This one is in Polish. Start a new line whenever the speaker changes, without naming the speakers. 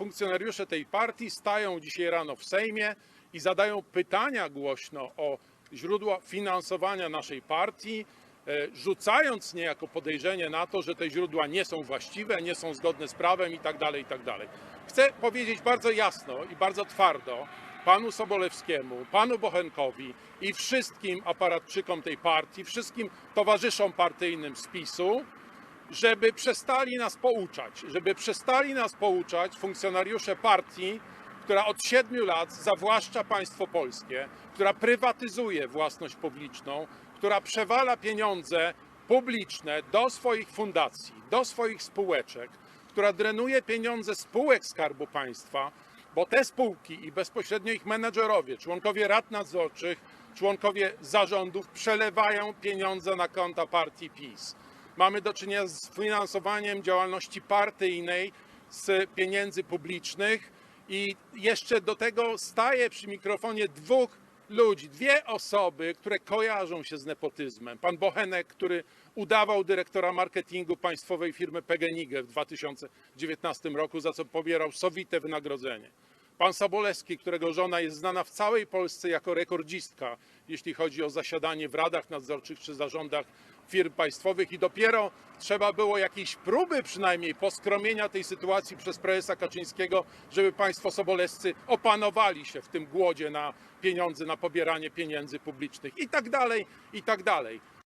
funkcjonariusze tej partii stają dzisiaj rano w Sejmie i zadają pytania głośno o źródła finansowania naszej partii, e, rzucając niejako podejrzenie na to, że te źródła nie są właściwe, nie są zgodne z prawem itd. itd. Chcę powiedzieć bardzo jasno i bardzo twardo panu Sobolewskiemu, panu Bochenkowi i wszystkim aparatczykom tej partii, wszystkim towarzyszom partyjnym z PiSu, żeby przestali nas pouczać, żeby przestali nas pouczać funkcjonariusze partii, która od siedmiu lat zawłaszcza państwo polskie, która prywatyzuje własność publiczną, która przewala pieniądze publiczne do swoich fundacji, do swoich spółeczek, która drenuje pieniądze spółek Skarbu Państwa, bo te spółki i bezpośrednio ich menedżerowie, członkowie rad nadzorczych, członkowie zarządów przelewają pieniądze na konta partii PiS. Mamy do czynienia z finansowaniem działalności partyjnej z pieniędzy publicznych i jeszcze do tego staje przy mikrofonie dwóch ludzi, dwie osoby, które kojarzą się z nepotyzmem. Pan Bochenek, który udawał dyrektora marketingu państwowej firmy PGNiG w 2019 roku, za co pobierał sowite wynagrodzenie. Pan Sobolewski, którego żona jest znana w całej Polsce jako rekordzistka, jeśli chodzi o zasiadanie w radach nadzorczych czy zarządach firm państwowych i dopiero trzeba było jakiejś próby przynajmniej poskromienia tej sytuacji przez prezesa Kaczyńskiego, żeby państwo sobolewscy opanowali się w tym głodzie na pieniądze, na pobieranie pieniędzy publicznych i tak dalej, i tak dalej.